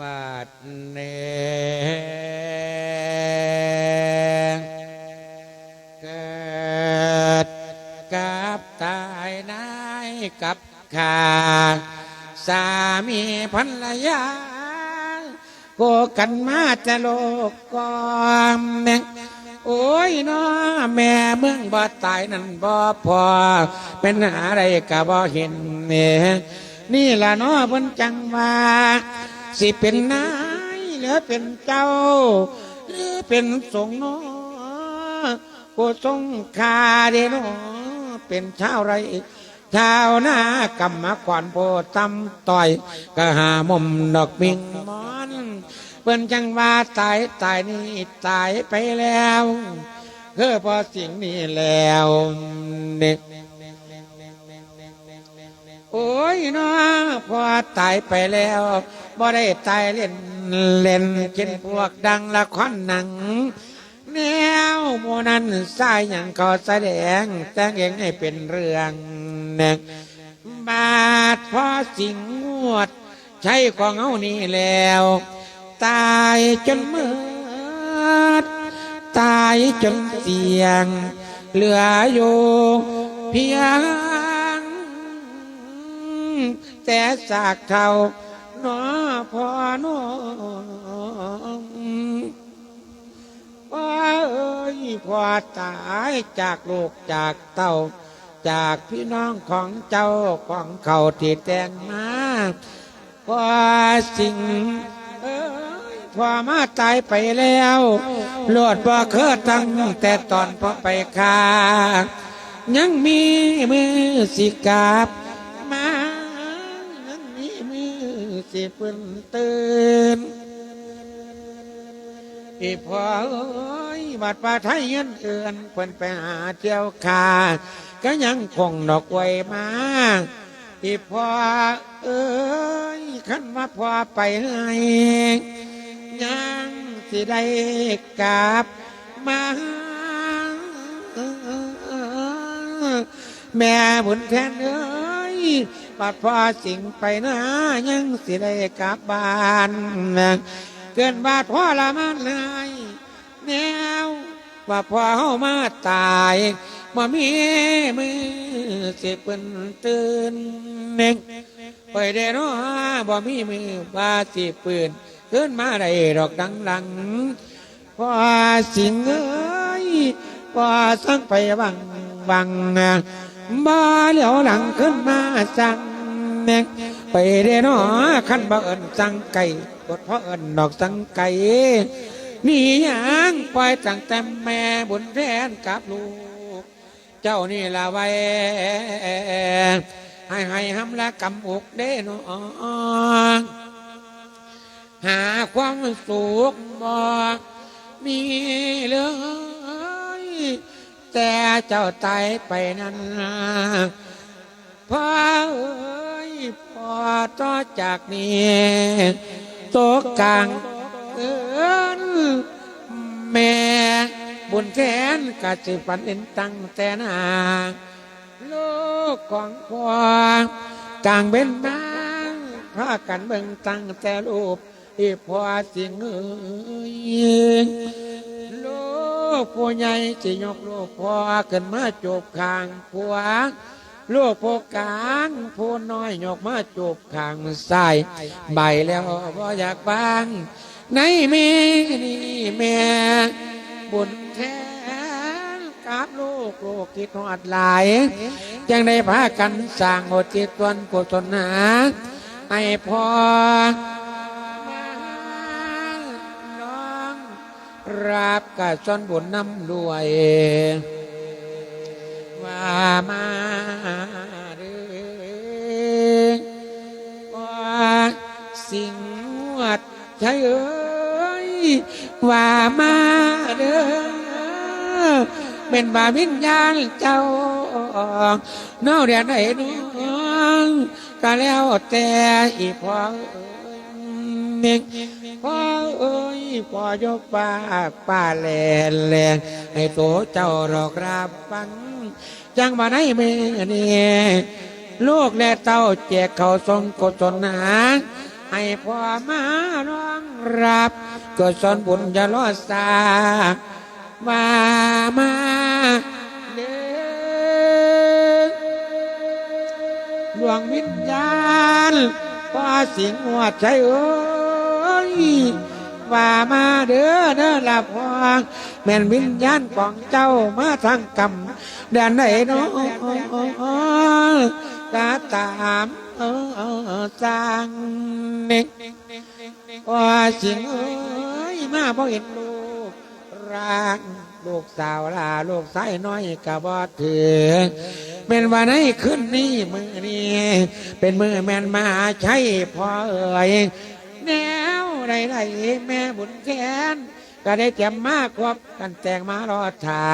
บาดเนเกิดกับตายนายกับขาสามีภรรยาโกกันมาจะโลกกอมเนงโอ้ยน้อแม่เมืองบ่ตายนั่นบ่พอ เป็นอะไรก็บ่เห็นเนี่ยนี่ล่ะน้อเพิ่นจังว่า สิเป็นนายหรือเป็นเจ้า หรือเป็นสงฆ์นอผู้ทรงคาเดโนอเป็นชาวไรชาวนากรรมขวานโพตำต่อยกะหามมดอกมิงมอนเปิ้นจังว่าตายตายนี่ตายไปแล้วเพื่อพอสิ่งนี้แล้วเนี่ย โอ้ยนะพอตายไปแล้วบ่ได้ตายเล่นเล่นเช่นพวกดังละครหนัง แนวโมนั้นสายอย่างก็แสดง แต่งเองให้เป็นเรื่องหนึ่งบาดพอสิงงวด ใช้ของเอานี่แล้ว ตายจนมืดตายจนเสียง เหลืออยู่เพียง แต่สากเท่าหนอพอน้องพ่อเอ้ยพอตายจากลูกจากเต้า จากพี่น้องของเจ้าของเขาที่แต่งมาพอสิ่งเอ้ยพอมาตายไปแล้วโลดบ่เคยตั้งแต่ตอนพอไปคายังมีมือสิกาบ สิเพิ่นตื่นอีพอเอ้ยบัดป่าไทยเงินเอือนเพิ่นไปหาเที่ยวคาก็ยังคงดอกไว้มาอีพอเอ้ยขันมาพอไปให้ยังสิได้กลับมาแม่บุญแทนเอ้ ยปัดพอสิ่งไปนะยังสิได้กลับบ้านเกินบาดพ่อละมันเลยแนวว่าพ่อเฮามาตายบ่มีมือสิเปิ้นตื่นเน่งไปได้เนาบ่มีมือว่าสิปืนขึ้นมาได้ดอกดังหลังพอสิงเอ้ยพอสังไปบังบัง บ่เหลียวหลังขึ้นมาสังแมงไปได้เนาะขันบ่เอินสั่งไก่บดเพราะเอินดอกสังไก่นี่ยังปล่อยตั้งแต่แม่บุญแทนกับลูก เจ้านี่ละไว้ให้ให้หำละกำอกเด้เนาะหาความสุขบ่มีเลย แต่เจ้าตายไปนั้นพ่อเอ้ยพ่อต่อจากนี้โตกกลางเอินแม่บุญแทนกะจิฝันเห็นตั้งแต่นาลูกของพ่อกลางเป็นนางพากันเบิ่งตั้งแต่รูปอีพ่อสิงเอ้ยลูก ผู้ใหญ่จะยกลูกพ่อขึ้นมาจบขางผัวลูกผู้กลางผู้น้อยยกมาจบขางซ้ายใบแล้วบ่อยากบาง ในเมนี่แม่บุญแทนกับลูกลูกคิดหอดหลายจังได้พากันสร้างโอจิตวันกุศลหาให้พ่อ ราบกะจนบุญน้ำรวย ว่ามาเด้อว่าสิ่งวัดใจเอ้ยว่ามาเด้อเป็นบาวิญญาณเจ้าเน่าเรียนไหนน้องก็แล้วแต่อีพอเอ้ยพ่อเอ้ย พอยกปากป้าแหลนแหลงให้โตเจ้าหรอกรับฟังจังมาในเมื่อนี่ลูกและเต้าแจกเขาทรงกศลหาให้พ่อมาร้องรับก็สอนบุญจะรอดสาว่ามาเด้อดวงวิญญาณพ่อสิงหัวใจเอ้ย ว่ามาเด้อเด้อละพ่อแม่นวิญญาณของเจ้ามาทางกรรมแดนไหนเนาะกาตามเออสร้งเน็กว่าสิงเอ้ยมาบ่เห็นลูกร่างลูกสาวลาลูกสายน้อยกะบ่ถือเป็นวันไหนขึ้นนี่มือนี้เป็นมือแมนมาใช่พอเอ่ยแน่ วใดๆแม่บุญแค้นก็ได้เตรียมมากควบกันแต่งมารอทา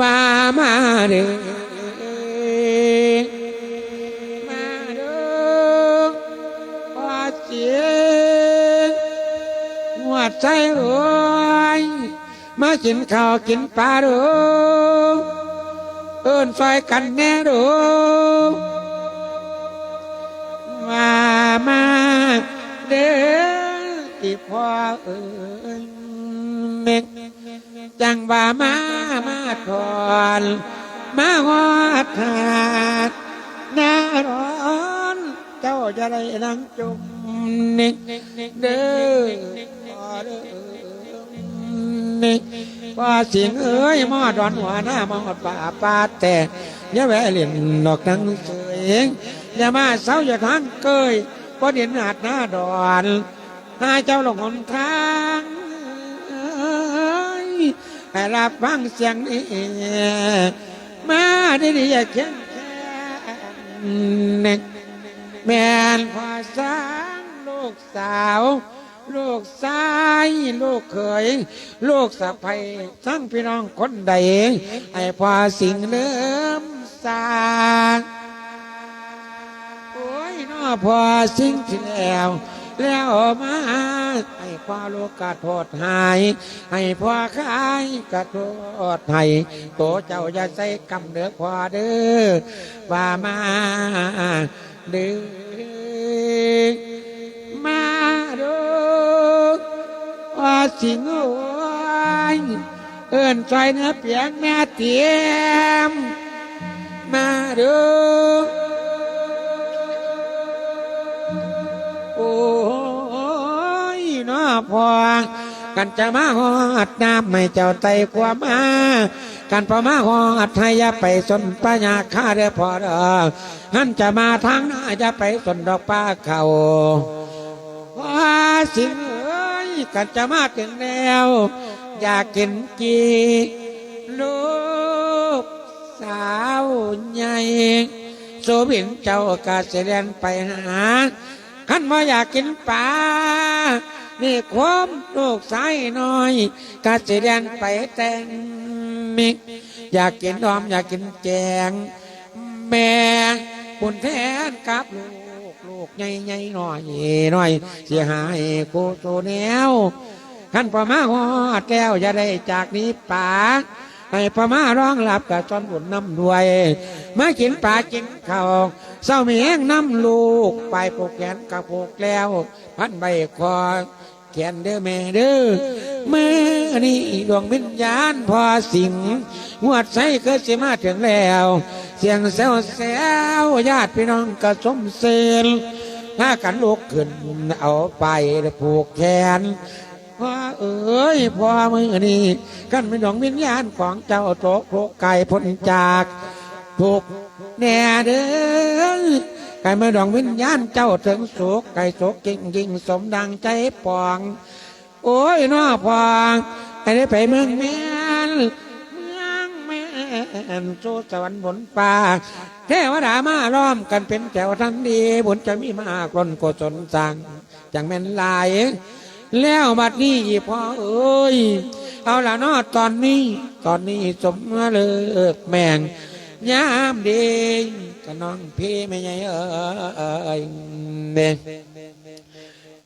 ว่ามาเด้อมาเด้อว่าเสียงหัวใจเอ้ยมากินข้าวกินปลาด้อเอิ้นซอยกันแน่ดูมามาเด้ออี พ่อเอิ้นเมกจังว่ามามาทอนมาหอดหาดหน้าร้อนเจ้าจะได้นั่งจุ่มนิกเด้อพ่อเด้อนิกว่าเสียงเอ้ยมอดอนหัวหน้ามอดป่าปาแต่ย่าแวะเล่นดอกนังเสยอย่ามาเศร้าอย่าทางเกยก็เด่นหาดหน้าดอน หาเจ้าหลงหนทางให้รับฟังเสียงนี้มาได้ดีอย่าเขียนแค่แม่นพอสร้างลูกสาว ลูกชายลูกเขย ลูกสะใภ้ทั้งพี่น้องคนใดไอ้พอสิ่งเริ่มสร้างโอ้ยน้อพอสิ่งที่แล้ว แล้วมาให้พ่อลูกกระโทษหาย ให้พ่อขายกระโทษให้โตเจ้าอย่าใส่กำเดือพอเด้อว่ามาเด้อมาดูว่าสิงอยเอินใจเนื้อเปียกแม่เตียมมาดู กันจะมาหอดน้ำไม่เจ้าไตความา กันพอมาหอดไทยอย่าไปสนปัญญาข้าเด้อพอเด้อหันจะมาทางหน้าจะไปสนดอกป้าเขาว่าสิงเอ้ยกันจะมาถึงแล้ว อยากกินจีลูกสาวใหญ่โซบินเจ้ากาเสด็นไปหาขันว่าอยากกินปลา นี่ความลูกสายน้อยกาสิเสด็นไปแต่งมิกอยากกินออมอยากกินแกง แม่บุญแทนกับลูกลูกใหญ่ๆหน่อยหน่อยเสียหายกูโซแนวขั้นพมาหอดแล้วอย่าได้จากนี้ป่าให้พมาร้องหลับกับจอนบุญน้ำด้วย มากินปลากินข้าวเศร้าเมียงน้ำลูก ไปปกแขนกับปกแล้ว พันใบคอ แขนเด้อแม่เด้อเมื่อนี้ดวงวิญญาณพอสิงหวดใสก็สิมาถึงแล้ว เสียงแซวแซวญาติพี่น้องก็สมเสนถ้ากันลุกขึ้นเอาไปผูกแขนพ่อเอ๋ยพ่อมือนี้กันเป็นดวงวิญญาณของเจ้าโตโคไก่พ้นจากถูกแน่เด้อ ไก่มาดวงวิญญาณเจ้าถึงสุขไก่สุขจริงยิ่งสมดังใจปอง โอ้ยน้อพองไอ้ได้ไปเมืองแม่นเมืองแม่นสู่สวรรค์บนป่าเทวดามาล้อมกันเป็นแถวทันดีบุญจะมีมากล้นกุศลสั่งจังแม่นลาย แล้วบัดนี้พ่อเอ้ย เอาละนอตอนนี้ ตอนนี้สมมาเลิกแม่งยามเดี กับน้องพี่ไม่ใหญ่เอ้ยเนี่ย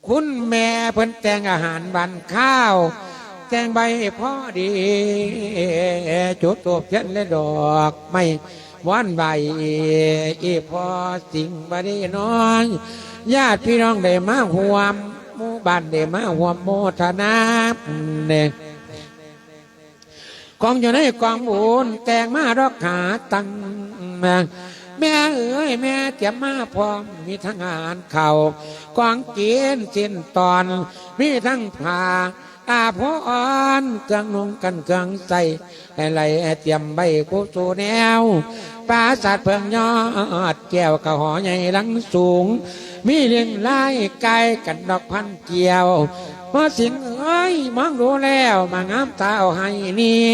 คุณแม่เพิ่นแต่งอาหารบันข้าว แต่งใบพ่อดี จุดตัวเทียนและดอกไม่วันใบอีพอสิ่งบดีน้อยญาติพี่น้องได้มาห่วมหมู่บ้านได้มาห่วมโมทนาเนี่ยกองอยู่ในกองบุญแต่งมารอกหาตังมา แม่เอ๋ยแม่เตรียมมาพร้อมมีทั้งอาหารเข่าวกองเกียนสิ้นตอน มีทั้งผ้าอาภรณ์เครื่องนุ่งกันเครื่องใส่อะไรเตรียมใบกุสูแนวปราสาทเพิ่งยอดแก้วกระหอใหญ่ลังสูง มีเลี้ยงไล่ไก่กันดอกพันเกี่ยวพอสิงเอ้ยมองดูแล้วมางามตาเอาให้นี่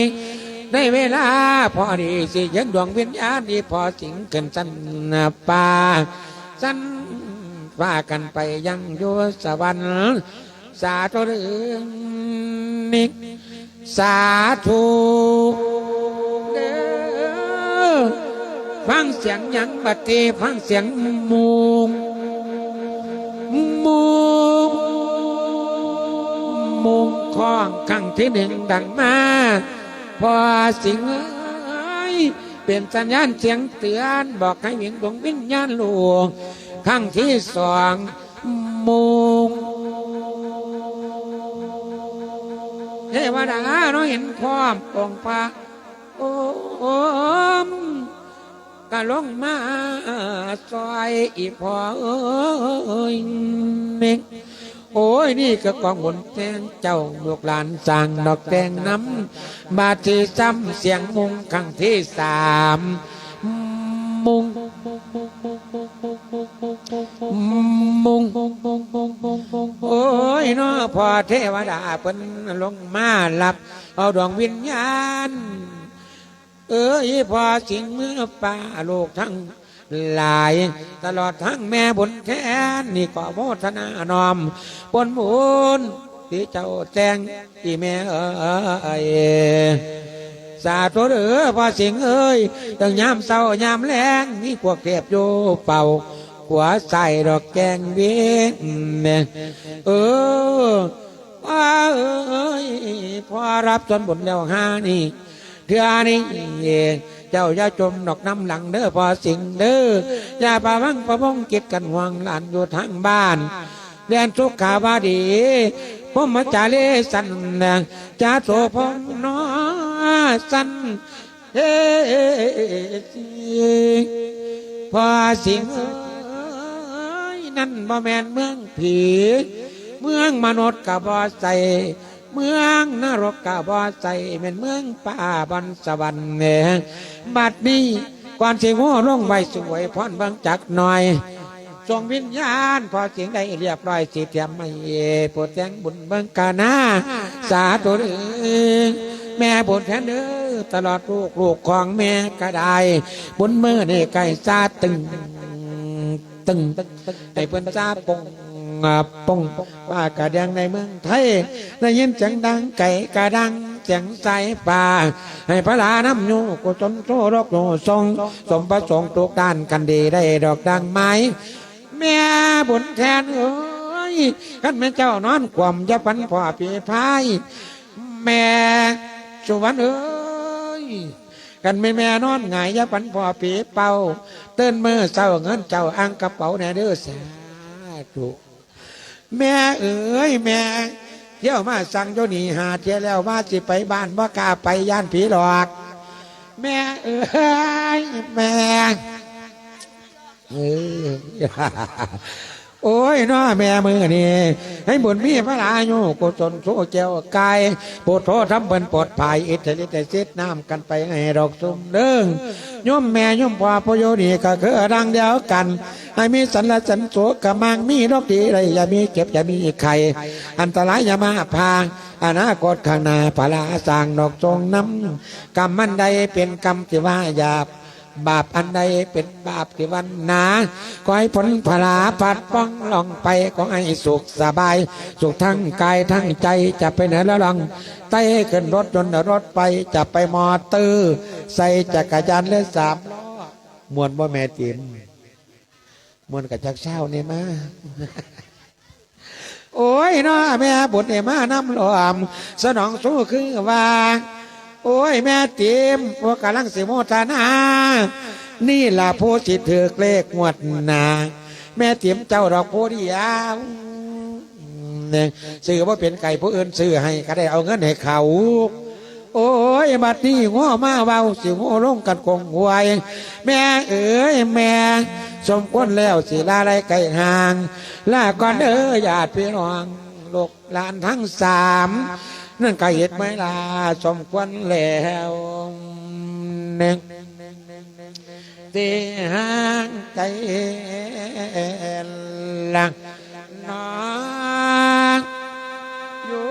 ได้เวลา พอดีสิย็นดวงวิญญาณดีพอสิงขึ้นสันป่าสันว่ากันไปยังอยู่สวรรค์สาธุเนิสาธุเด้อฟังเสียงยังบัดีฟังเสียงมูงมุงมุงข้องครั้งที่หนึ่งดังมา พอสิงเอ้ยเป็นสัญญาณเสียงเตือนบอกให้วิญดวงวิญญาณหลวงครั้งที่สองมุงเทวดาเราเห็นความองพระโอมก็ลงมาซอยอีพอเอ้ยเน่ง โอ้ยนี่ก็กองบนแตงเจ้าลูกหลานสั่งดอกแตงน้ำบาที่ซ้ำเสียงมุงครั้งที่สามมุงมุงโอ้ยนาะพอเทวดาเพิ่นลงมาหลับ เอาดวงวิญญาณ เอ้ยพอสิงมือป่าลูกทั้ง หลาย ตลอดทั้งแม่บุญแค้นนี่ก็โมทนานอมบนบุญที่เจ้าแจงที่แม่เอ้ยสาธุเด้อพอสิงเอ้ยตั้งยามเศร้ายามแรงมีพวกเทพโยเป่าหัวใส่ดอกแกงเวียนเออว่าเอ้ยพอรับจนบุญแล้วหานี่เทื่อนี้ เจ้าอย่าจมดอกน้ำหลังเด้อพอสิ่งเด้ออย่าปะวังประมงกิดกันห่วงหลานอยู่ทางบ้านเรียนสุขาวาดีพมจาเลสันจาโสพงนอสันเฮ้พอสิ่งเอ้ยนั่นบ่แมนเมืองผี เมืองมนุษย์กับบ่ใส่ เมืองนรกกะบ่ใส่เป็นเมืองป่าบันสวรรค์เนี่ยบัดนี้ก่อนสิงโง่ลงไว้สวยพรเบังจักหน่อยส่งวิญญาณ พอเสียงได้เรียบร้อยสิเตรียมไม่โปรดแจงบุญเบิงกานาสาธุเด้อแม่บุญแทนเด้อตลอดลูกลูกของแม่ก็ได้บุญเมื่อนี่ไก่ซาตึง ตึงไอ้เพื่อนซาปงาปงว่ากระดียงในเมืองไทยได้ยินเสียงดังไก่กระดังเสียงสายป่า ให้พระลาน้ำยูกุศลโซรกโนทรงสมประสงค์ทุกด้านกันดีได้ดอกดังไม้แม่บุญแทนเอ้ยขันแม่เจ้านอนความจะพันพ่อปีพายแม่สุวรรณเอ้ยกันแม่แม่นอนหงายยาปันพ่อปีเป่าเต้นมือเศร้าเงินเจ้าอังกระเป๋าแน่เด้อสาธุ แม่เอ้ยแม่เที่ยวมาสั่งโยนีหาเที่ยวแล้วว่าสิไปบ้านว่ากล้าไปย่านผีหลอก แม่เอ้ยแม่เออ โอ้ยน้อแม่มือนี่ให้บุญมีพระลาโยกุศลโซเจ้ากายปรดโทษทำเป็นปลอดภัยอิทธิฤทธิ์เสดน้ำกันไปให้ดอกซุ่มเด้งโยมแม่โยมพ่อพโยนี่ก็คือดังเดียวกัน ให้มีสันละสันโสกมังมีดอกดีไรอย่ามีเก็บอย่ามีไข่อันตรายอย่ามาพางอนาคตข้างหน้าพลาสร้างดอกทรงน้ำกรรมมันใดเป็นกรรมที่ว่าหยาบ บาปอันใดเป็นบาปที่วันหนาก็ให้ผลพลาปัดป้องลองไปก็ให้สุขสบาย สุขทั้งกายทั้งใจจะไปไหนแล้วลองไต่ขึ้นรถยนต์รถไปจะไปมอเตอร์ใส่จักรยานและสามล้อมวนบ่แม่ติมมวนกับจักเช้าเนี่ยมาโอ้ยเนาะแม่บุญเนี่ยมาน้ำหลอมสนองสู้คือว่า โอ้ยแม่ติมว่ากำลังสิโมทนา นี่ล่ะผู้สิถือเลขงวดนาแม่ติมเจ้าดอกโพธิยาวเนี่ยซื้อว่าเป็นไก่ผู้อื่นซื้อให้ก็ได้เอาเงินให้เขา โอ้ยบัดนี้ง้อมาเบาสิง้อลงกันคงหวย แม่เอ๋ยแม่สมควรแล้วสิลาไรไก่ห่างลาก่อนเด้อญาติพี่น้องลูกหลานทั้งสาม นั่นก็เหตุไหมล่ะสมควรแล้วหนึ่งตีห่างใจลังน้องอยู่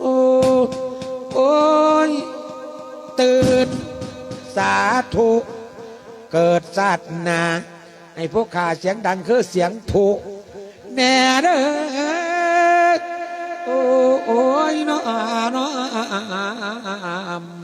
โอ้ยตื่นสาธุเกิดสัตนาให้พวกข้าเสียงดังคือเสียงถูกแน่เด้อ อ้ยนาะเนอม